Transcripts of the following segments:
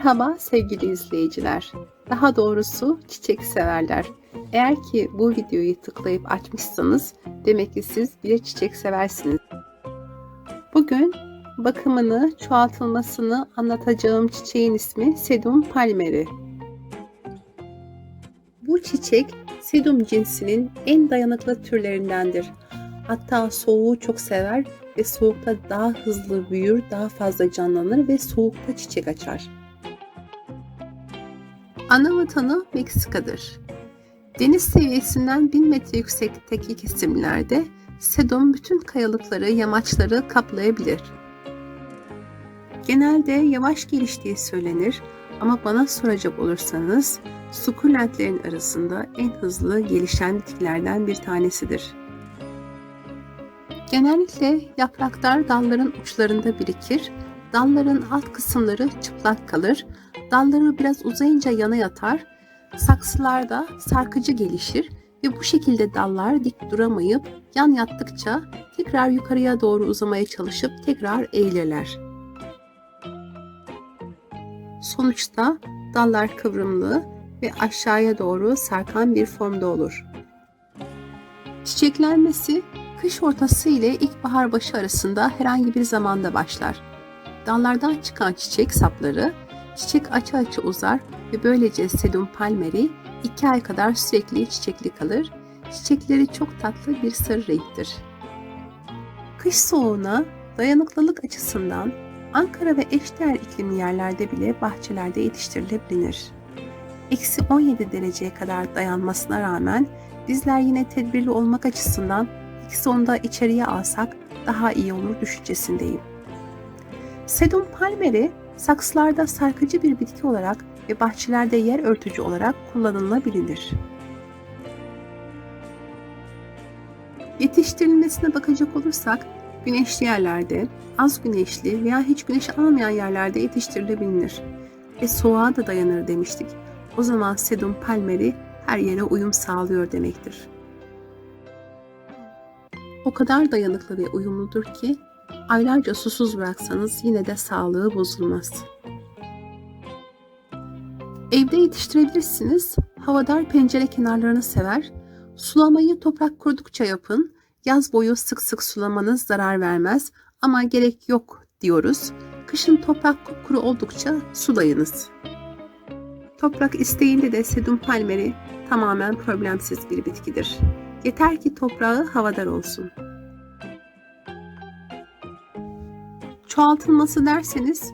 Merhaba sevgili izleyiciler. Daha doğrusu çiçek severler. Eğer ki bu videoyu tıklayıp açmışsanız demek ki siz bir çiçek seversiniz. Bugün bakımını, çoğaltılmasını anlatacağım çiçeğin ismi Sedum palmeri. Bu çiçek sedum cinsinin en dayanıklı türlerindendir. Hatta soğuğu çok sever ve soğukta daha hızlı büyür, daha fazla canlanır ve soğukta çiçek açar. Ana vatanı Meksika'dır. Deniz seviyesinden 1000 metre yüksekteki kesimlerde sedum bütün kayalıkları, yamaçları kaplayabilir. Genelde yavaş geliştiği söylenir ama bana soracak olursanız sukulentlerin arasında en hızlı gelişen bitkilerden bir tanesidir. Genellikle yapraklar dalların uçlarında birikir, dalların alt kısımları çıplak kalır, dalları biraz uzayınca yana yatar, saksılarda sarkıcı gelişir ve bu şekilde dallar dik duramayıp yan yattıkça tekrar yukarıya doğru uzamaya çalışıp tekrar eğilirler. Sonuçta dallar kıvrımlı ve aşağıya doğru sarkan bir formda olur. Çiçeklenmesi kış ortası ile ilkbahar başı arasında herhangi bir zamanda başlar. Dallardan çıkan çiçek sapları çiçek açı açı uzar ve böylece sedum palmeri 2 ay kadar sürekli çiçekli kalır. Çiçekleri çok tatlı bir sarı renktir. Kış soğuğuna dayanıklılık açısından Ankara ve eşdeğer iklimli yerlerde bile bahçelerde yetiştirilebilir. Eksi 17 dereceye kadar dayanmasına rağmen bizler yine tedbirli olmak açısından eksi 10'da içeriye alsak daha iyi olur düşüncesindeyim. Sedum palmeri saksılarda sarkıcı bir bitki olarak ve bahçelerde yer örtücü olarak kullanılabilir. Yetiştirilmesine bakacak olursak güneşli yerlerde, az güneşli veya hiç güneş almayan yerlerde yetiştirilebilir ve soğuğa da dayanır demiştik. O zaman sedum palmeri her yere uyum sağlıyor demektir. O kadar dayanıklı ve uyumludur ki aylarca susuz bıraksanız yine de sağlığı bozulmaz. Evde yetiştirebilirsiniz. Havadar pencere kenarlarını sever. Sulamayı toprak kurudukça yapın. Yaz boyu sık sık sulamanız zarar vermez ama gerek yok diyoruz. Kışın toprak kuru oldukça sulayınız. Toprak isteğinde de sedum palmeri tamamen problemsiz bir bitkidir. Yeter ki toprağı havadar olsun. Çoğaltılması derseniz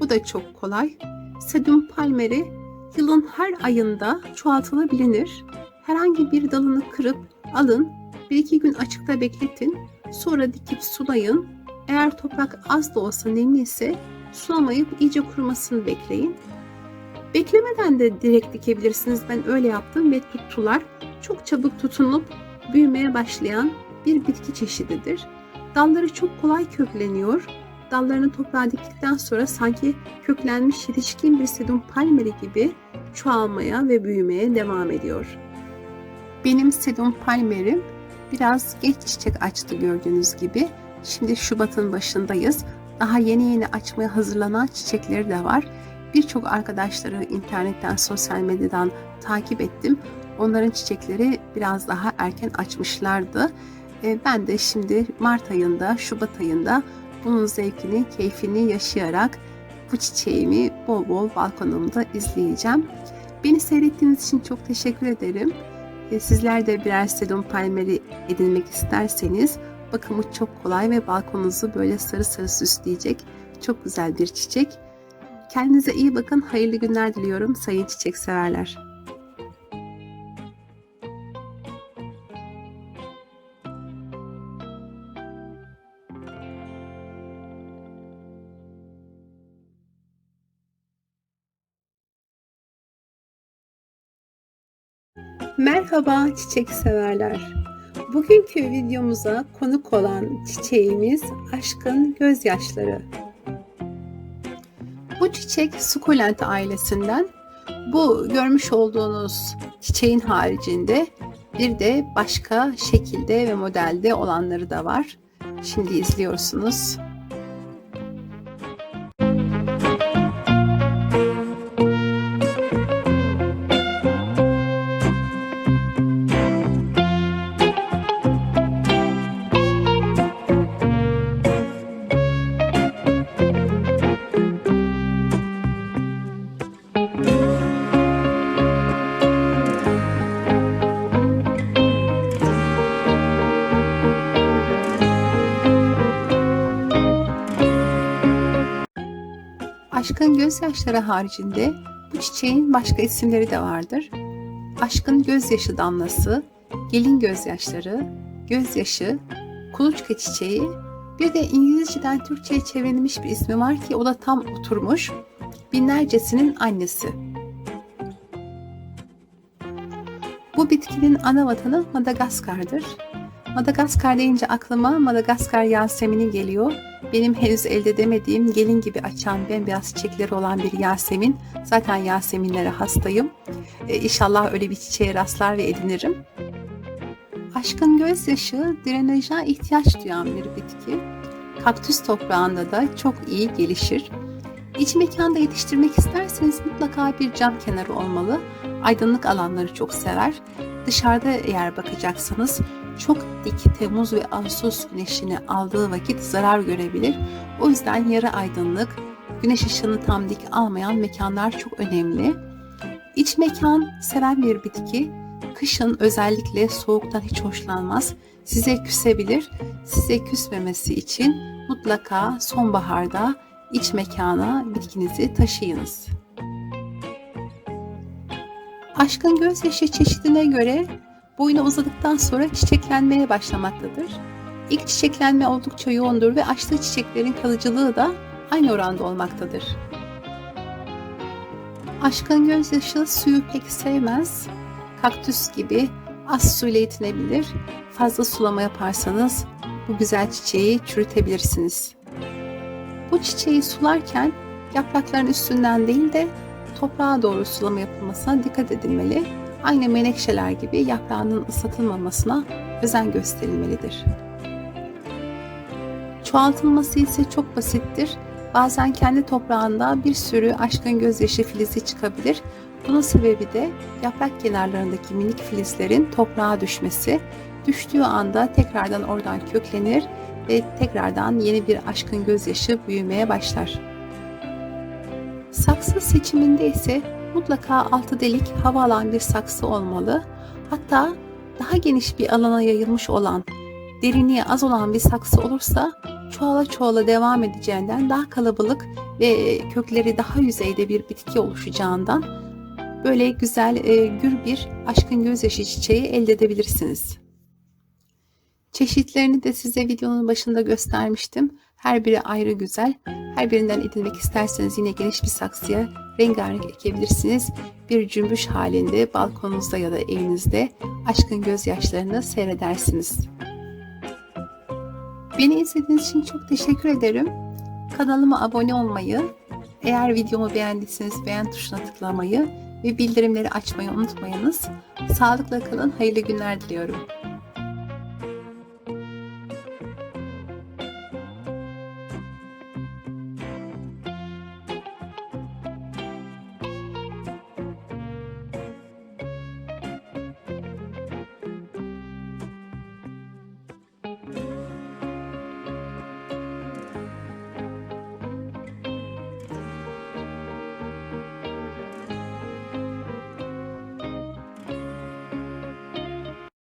bu da çok kolay. Sedum palmeri yılın her ayında çoğaltılabilir. Herhangi bir dalını kırıp alın, bir iki gün açıkta bekletin, sonra dikip sulayın. Eğer toprak az da olsa nemli ise sulamayıp iyice kurumasını bekleyin. Beklemeden de direkt dikebilirsiniz. Ben öyle yaptım ve tuttular. Çok çabuk tutunup büyümeye başlayan bir bitki çeşididir. Dalları çok kolay kökleniyor. Dallarını toprağa diktikten sonra sanki köklenmiş yetişkin bir sedum palmeri gibi çoğalmaya ve büyümeye devam ediyor. Benim sedum palmerim biraz geç çiçek açtı gördüğünüz gibi. Şimdi Şubat'ın başındayız. Daha yeni yeni açmaya hazırlanan çiçekleri de var. Birçok arkadaşları internetten, sosyal medyadan takip ettim. Onların çiçekleri biraz daha erken açmışlardı. E, ben de şimdi Mart ayında, Şubat ayında bunun zevkini, keyfini yaşayarak bu çiçeğimi bol bol balkonumda izleyeceğim. Beni seyrettiğiniz için çok teşekkür ederim. E, sizler de birer sedum palmeri edinmek isterseniz bakımı çok kolay ve balkonunuzu böyle sarı sarı süsleyecek çok güzel bir çiçek. Kendinize iyi bakın. Hayırlı günler diliyorum sayın çiçek severler. Merhaba çiçek severler. Bugünkü videomuza konuk olan çiçeğimiz aşkın gözyaşları. Bu çiçek sukulent ailesinden. Bu görmüş olduğunuz çiçeğin haricinde bir de başka şekilde ve modelde olanları da var. Şimdi izliyorsunuz. Aşkın gözyaşları haricinde bu çiçeğin başka isimleri de vardır. Aşkın gözyaşı damlası, gelin gözyaşları, gözyaşı, kuluçka çiçeği, bir de İngilizceden Türkçe'ye çevrilmiş bir ismi var ki o da tam oturmuş. Binlercesinin annesi. Bu bitkinin ana vatanı Madagaskar'dır. Madagaskar deyince aklıma Madagaskar Yasemini geliyor. Benim henüz elde edemediğim gelin gibi açan bembeyaz çiçekleri olan bir Yasemin. Zaten Yaseminlere hastayım. E, inşallah öyle bir çiçeğe rastlar ve edinirim. Aşkın gözyaşı drenaja ihtiyaç duyan bir bitki. Kaktüs toprağında da çok iyi gelişir. İç mekanda yetiştirmek isterseniz mutlaka bir cam kenarı olmalı. Aydınlık alanları çok sever. Dışarıda eğer bakacaksanız çok dik Temmuz ve Ağustos güneşini aldığı vakit zarar görebilir. O yüzden yarı aydınlık, güneş ışığını tam dik almayan mekanlar çok önemli. İç mekan seven bir bitki, kışın özellikle soğuktan hiç hoşlanmaz. Size küsebilir. Size küsmemesi için mutlaka sonbaharda iç mekana bitkinizi taşıyınız. Aşkın gözyaşı çeşidine göre boyuna uzadıktan sonra çiçeklenmeye başlamaktadır. İlk çiçeklenme oldukça yoğundur ve açtığı çiçeklerin kalıcılığı da aynı oranda olmaktadır. Aşkın gözyaşı suyu pek sevmez. Kaktüs gibi az suyla yetinebilir. Fazla sulama yaparsanız bu güzel çiçeği çürütebilirsiniz. Bu çiçeği sularken yaprakların üstünden değil de toprağa doğru sulama yapılmasına dikkat edilmeli. Aynı menekşeler gibi yaprağının ıslatılmamasına özen gösterilmelidir. Çoğaltılması ise çok basittir. Bazen kendi toprağında bir sürü aşkın gözyaşı filizi çıkabilir. Bunun sebebi de yaprak kenarlarındaki minik filizlerin toprağa düşmesi. Düştüğü anda tekrardan oradan köklenir ve tekrardan yeni bir aşkın gözyaşı büyümeye başlar. Saksı seçiminde ise mutlaka altı delik hava alan bir saksı olmalı. Hatta daha geniş bir alana yayılmış olan, derinliği az olan bir saksı olursa çoğala çoğala devam edeceğinden daha kalabalık ve kökleri daha yüzeyde bir bitki oluşacağından böyle güzel e, gür bir aşkın gözyaşı çiçeği elde edebilirsiniz. Çeşitlerini de size videonun başında göstermiştim. Her biri ayrı güzel. Her birinden edinmek isterseniz yine geniş bir saksıya rengarenk ekebilirsiniz. Bir cümbüş halinde balkonunuzda ya da evinizde aşkın gözyaşlarını seyredersiniz. Beni izlediğiniz için çok teşekkür ederim. Kanalıma abone olmayı, eğer videomu beğendiyseniz beğen tuşuna tıklamayı ve bildirimleri açmayı unutmayınız. Sağlıkla kalın, hayırlı günler diliyorum.